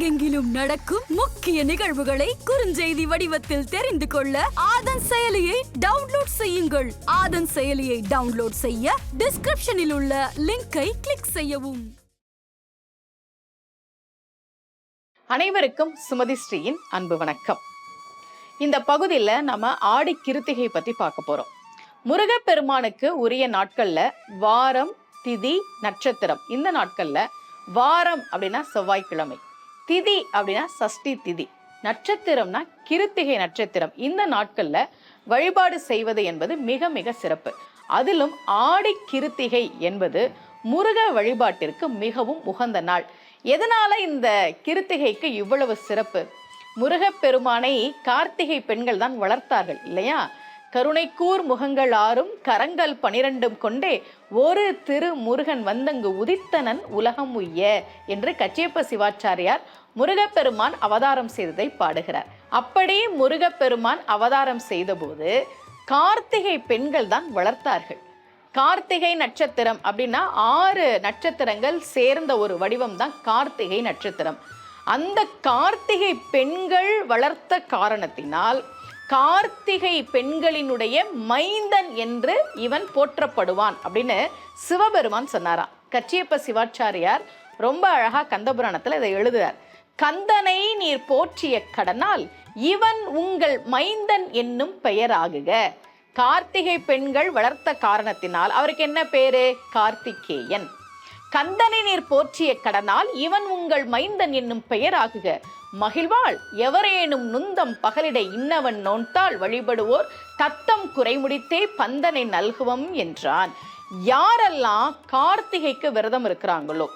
உலகெங்கிலும் நடக்கும் முக்கிய நிகழ்வுகளை குறுஞ்செய்தி வடிவத்தில் தெரிந்து கொள்ள ஆதன் செயலியை டவுன்லோட் செய்யுங்கள். ஆதன் செயலியை டவுன்லோட் செய்ய டிஸ்கிரிப்ஷனில் உள்ள லிங்கை கிளிக் செய்யவும். அனைவருக்கும் சுமதி ஸ்ரீயின் அன்பு வணக்கம். இந்த பகுதியில் நம்ம ஆடி கிருத்திகை பத்தி பார்க்க போறோம். முருகப்பெருமானுக்கு உரிய நாட்கள்ல வாரம் திதி நட்சத்திரம். இந்த நாட்கள்ல வாரம் அப்படின்னா செவ்வாய்க்கிழமை. திதி அப்படின்னா சஷ்டி திதி. நட்சத்திரம்னா கிருத்திகை நட்சத்திரம். இந்த நாட்களில் வழிபாடு செய்வது என்பது மிக மிக சிறப்பு. அதிலும் ஆடி கிருத்திகை என்பது முருக வழிபாட்டிற்கு மிகவும் உகந்த நாள். எதனால இந்த கிருத்திகைக்கு இவ்வளவு சிறப்பு? முருகப்பெருமானை கார்த்திகை பெண்கள் தான் வளர்த்தார்கள் இல்லையா? கருணைக்கூர் முகங்கள் ஆறும் கரங்கள் பனிரெண்டும் கொண்டே ஒரு திரு முருகன் வந்தங்கு உதித்தனன் உலகம் உய்ய என்று கச்சியப்ப சிவாச்சாரியார் முருகப்பெருமான் அவதாரம் செய்ததை பாடுகிறார். அப்படி முருகப்பெருமான் அவதாரம் செய்தபோது கார்த்திகை பெண்கள் தான் வளர்த்தார்கள். கார்த்திகை நட்சத்திரம் அப்படின்னா ஆறு நட்சத்திரங்கள் சேர்ந்த ஒரு வடிவம் தான் கார்த்திகை நட்சத்திரம். அந்த கார்த்திகை பெண்கள் வளர்த்த காரணத்தினால் கார்த்திகை பெண்களினுடைய மைந்தன் என்று இவன் போற்றப்படுவான் அப்படின்னு சிவபெருமான் சொன்னாராம். கச்சியப்ப சிவாச்சாரியார் ரொம்ப அழகா கந்தபுராணத்துல இதை எழுதுகிறார் கந்தனை நீர் போற்றிய கடனால் இவன் உங்கள் மைந்தன் என்னும் பெயராகுக. கார்த்திகை பெண்கள் வளர்த்த காரணத்தினால் அவருக்கு என்ன பேரு? கார்த்திகேயன். கந்தனை நீர் போற்றிய கடனால் இவன் உங்கள் மைந்தன் என்னும் பெயராகுக. மகிழ்வாள். எவரேனும் நுந்தம் பகலிட இன்னவன் நோன்தாள் வழிபடுவோர் தத்தம் குறைமுடித்தே பந்தனை நல்குவம் என்றான். யாரெல்லாம் கார்த்திகைக்கு விரதம் இருக்கிறாங்களோ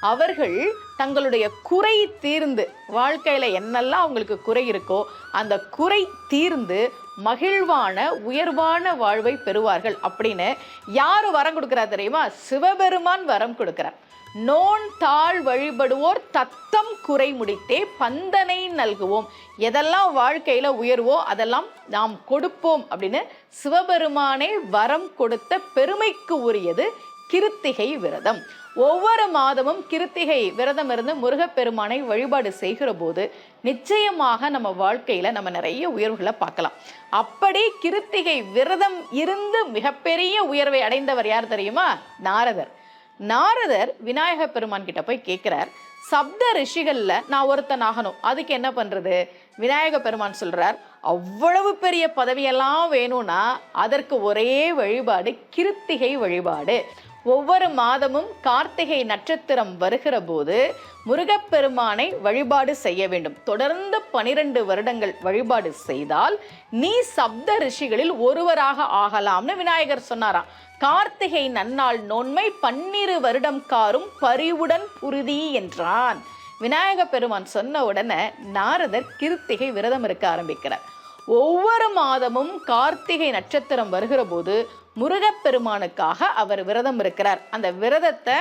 அவர்கள் தங்களுடைய குறை தீர்ந்து வாழ்க்கையில் என்னெல்லாம் அவங்களுக்கு குறை இருக்கோ அந்த குறை தீர்ந்து மகிழ்வான உயர்வான வாழ்வை பெறுவார்கள் அப்படின்னு யார் வரம் கொடுக்குறா தெரியுமா? சிவபெருமான் வரம் கொடுக்குறார். நோன் தாழ் வழிபடுவோர் தத்தம் குறை முடித்தே பந்தனை நல்குவோம். எதெல்லாம் வாழ்க்கையில் உயர்வோ அதெல்லாம் நாம் கொடுப்போம் அப்படின்னு சிவபெருமானே வரம் கொடுத்த பெருமைக்கு உரியது கிருத்திகை விரதம். ஒவ்வொரு மாதமும் கிருத்திகை விரதம் இருந்து முருகப்பெருமானை வழிபாடு செய்கிற போது நிச்சயமாக நம்ம வாழ்க்கையில நம்ம நிறைய உயர்வுகளை பார்க்கலாம். அப்படி கிருத்திகை விரதம் இருந்து மிகப்பெரிய உயர்வை அடைந்தவர் யார் தெரியுமா? நாரதர். நாரதர் விநாயக பெருமான் கிட்ட போய் கேட்குறார் சப்த ரிஷிகள்ல நான் ஒருத்தன் ஆகணும். அதுக்கு என்ன பண்றது? விநாயக பெருமான் சொல்கிறார் அவ்வளவு பெரிய பதவியெல்லாம் வேணும்னா அதற்கு ஒரே வழிபாடு கிருத்திகை வழிபாடு. ஒவ்வொரு மாதமும் கார்த்திகை நட்சத்திரம் வருகிற போது முருகப்பெருமானை வழிபாடு செய்ய வேண்டும். தொடர்ந்து பனிரெண்டு வருடங்கள் வழிபாடு செய்தால் நீ சப்த ரிஷிகளில் ஒருவராக ஆகலாம்னு விநாயகர் சொன்னாராம். கார்த்திகை நன்னாள் நோன்மை பன்னிரு வருடம் காரும் பரிவுடன் உறுதி என்றான். விநாயக பெருமான் சொன்ன உடனே நாரதர் கிருத்திகை விரதம் இருக்க ஆரம்பிக்கிறார். ஒவ்வொரு மாதமும் கார்த்திகை நட்சத்திரம் வருகிற போது முருகப்பெருமானுக்காக அவர் விரதம் இருக்கிறார். அந்த விரதத்தை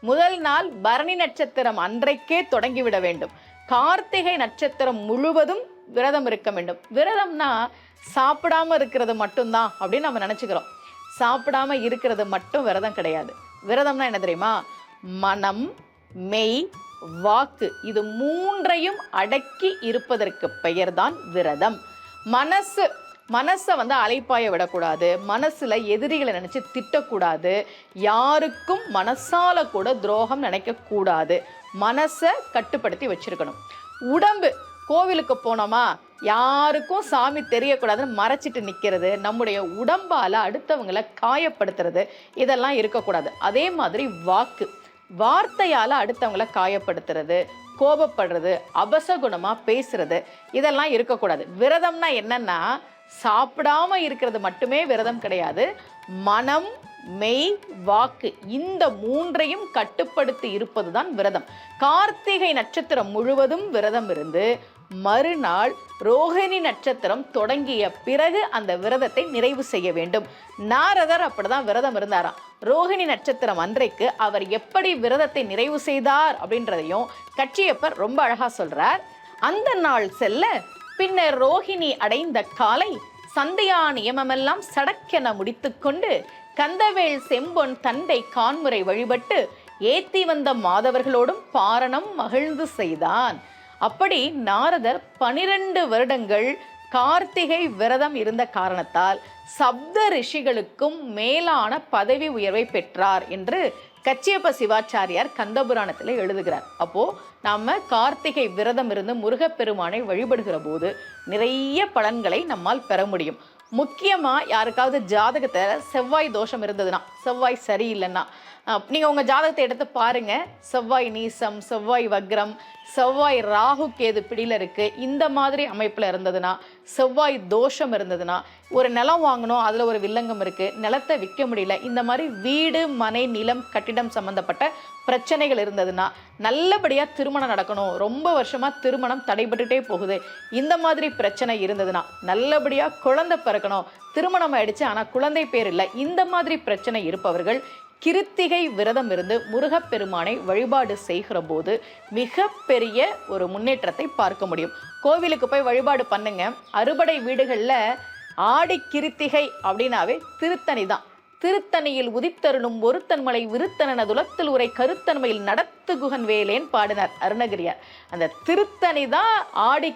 முதல் நாள் பரணி நட்சத்திரம் அன்றைக்கே தொடங்கிவிட வேண்டும். கார்த்திகை நட்சத்திரம் முழுவதும் விரதம் இருக்க வேண்டும். விரதம்னா சாப்பிடாம இருக்கிறது மட்டும்தான் அப்படின்னு நம்ம நினச்சிக்கிறோம். சாப்பிடாம இருக்கிறது மட்டும் விரதம் கிடையாது. விரதம்னா என்ன தெரியுமா? மனம் மெய் வாக்கு. இது மூன்றையும் அடக்கி இருப்பதற்கு பெயர்தான் விரதம். மனசு மனசை வந்து அலைப்பாய விடக்கூடாது. மனசில் எதிரிகளை நினச்சி திட்டக்கூடாது. யாருக்கும் மனசால கூட துரோகம் நினைக்கக்கூடாது. மனசை கட்டுப்படுத்தி வச்சிருக்கணும். உடம்பு கோவிலுக்கு போனோமா? யாருக்கும் சாமி தெரியக்கூடாதுன்னு மறைச்சிட்டு நிற்கிறது நம்முடைய உடம்பால் அடுத்தவங்களை காயப்படுத்துறது. இதெல்லாம் இருக்கக்கூடாது. அதே மாதிரி வாக்கு. வார்த்தையால் அடுத்தவங்களை காயப்படுத்துறது. கோபப்படுறது அபசகுணமாக பேசுறது இதெல்லாம் இருக்கக்கூடாது. விரதம்னா என்னன்னா சாப்பிடாம இருக்கிறது மட்டுமே விரதம் கிடையாது. மனம் மெய் வாக்கு இந்த மூன்றையும் கட்டுப்படுத்தி இருப்பதுதான் விரதம். கார்த்திகை நட்சத்திரம் முழுவதும் விரதம் இருந்து மறுநாள் ரோஹிணி நட்சத்திரம் தொடங்கிய பிறகு அந்த விரதத்தை நிறைவு செய்ய வேண்டும். நாரதர் அப்படிதான் விரதம் இருந்தாராம். ரோஹிணி நட்சத்திரம் அன்றைக்கு அவர் எப்படி விரதத்தை நிறைவு செய்தார் அப்படின்றதையும் கட்சியப்பர் ரொம்ப அழகா சொல்றார். அந்த நாள் செல்ல பின்னர் ரோஹிணி அடைந்த காலை சந்தையா நியமமெல்லாம் சடக்கென முடித்துக்கொண்டு கந்தவேல் செம்பொன் தந்தை கான்முறை வழிபட்டு ஏத்தி வந்த மாதவர்களோடும் பாரணம் மகிழ்ந்து செய்தான். அப்படி நாரதர் பனிரெண்டு வருடங்கள் கார்த்திகை விரதம் இருந்த காரணத்தால் சப்த ரிஷிகளுக்கும் மேலான பதவி உயர்வை பெற்றார் என்று கச்சியப்ப சிவாச்சாரியார் கந்தபுராணத்தில் எழுதுகிறார். அப்போ நாம கார்த்திகை விரதம் இருந்து முருகப்பெருமானை வழிபடுகிற போது நிறைய பலன்களை நம்மால் பெற முடியும். முக்கியமா யாருக்காவது ஜாதகத்தை செவ்வாய் தோஷம் இருந்ததுன்னா செவ்வாய் சரியில்லைன்னா. நீங்கள் உங்கள் ஜாதகத்தை எடுத்து பாருங்கள் செவ்வாய் நீசம் செவ்வாய் வக்ரம் செவ்வாய் ராகு கேது பிடியில் இருக்குது இந்த மாதிரி அமைப்பில் இருந்ததுன்னா செவ்வாய் தோஷம் இருந்ததுன்னா ஒரு நிலம் வாங்கணும் அதில் ஒரு வில்லங்கம் இருக்குது நிலத்தை விற்க முடியல. இந்த மாதிரி வீடு மனை நிலம் கட்டிடம் சம்மந்தப்பட்ட பிரச்சனைகள் இருந்ததுன்னா நல்லபடியாக திருமணம் நடக்கணும். ரொம்ப வருஷமாக திருமணம் தடைபட்டுட்டே போகுது. இந்த மாதிரி பிரச்சனை இருந்ததுன்னா நல்லபடியாக குழந்தை பிறக்கணும். திருமணம் ஆயிடுச்சு ஆனால் குழந்தை பேர் இல்லை. இந்த மாதிரி பிரச்சனை இருப்பவர்கள் கிருத்திகை விரதம் இருந்து முருகப்பெருமானை வழிபாடு செய்கிற போது மிகப்பெரிய ஒரு முன்னேற்றத்தை பார்க்க முடியும். கோவிலுக்கு போய் வழிபாடு பண்ணுங்க. அறுபடை வீடுகளில் ஆடி கிருத்திகை அப்படின்னாவே திருத்தணி தான். திருத்தணியில் உதித்தருளும் ஒருத்தன்மலை விருத்தனன துலத்தில் உரை கருத்தன்மையில் நடத்து குகன் வேலேன் பாடினார் அருணகிரியார். அந்த திருத்தணி தான் ஆடி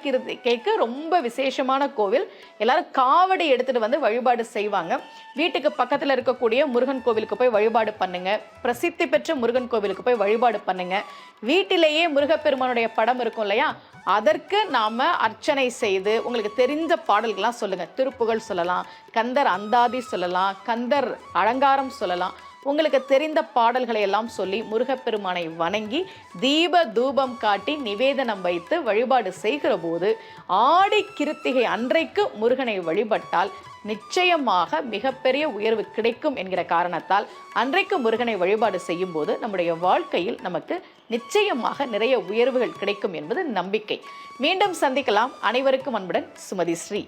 கேட்க ரொம்ப விசேஷமான கோவில். எல்லாரும் காவடி எடுத்துட்டு வந்து வழிபாடு செய்வாங்க. வீட்டுக்கு பக்கத்தில் இருக்கக்கூடிய முருகன் கோவிலுக்கு போய் வழிபாடு பண்ணுங்க. பிரசித்தி பெற்ற முருகன் கோவிலுக்கு போய் வழிபாடு பண்ணுங்க. வீட்டிலேயே முருகப்பெருமானுடைய படம் இருக்கும் இல்லையா? அதற்கு நாம அர்ச்சனை செய்து உங்களுக்கு தெரிஞ்ச பாடல்கள்லாம் சொல்லுங்கள் திருப்புகழ் சொல்லலாம் கந்தர் அந்தாதி சொல்லலாம் கந்தர் அலங்காரம் சொல்லலாம். உங்களுக்கு தெரிந்த பாடல்களை எல்லாம் சொல்லி முருகப்பெருமானை வணங்கி தீப தூபம் காட்டி நிவேதனம் வைத்து வழிபாடு செய்கிற போது ஆடி கிருத்திகை அன்றைக்கு முருகனை வழிபட்டால் நிச்சயமாக மிகப்பெரிய உயர்வு கிடைக்கும் என்கிற காரணத்தால் அன்றைக்கு முருகனை வழிபாடு செய்யும் போது நம்முடைய வாழ்க்கையில் நமக்கு நிச்சயமாக நிறைய உயர்வுகள் கிடைக்கும் என்பது நம்பிக்கை. மீண்டும் சந்திக்கலாம். அனைவருக்கும் அன்புடன் சுமதி ஸ்ரீ.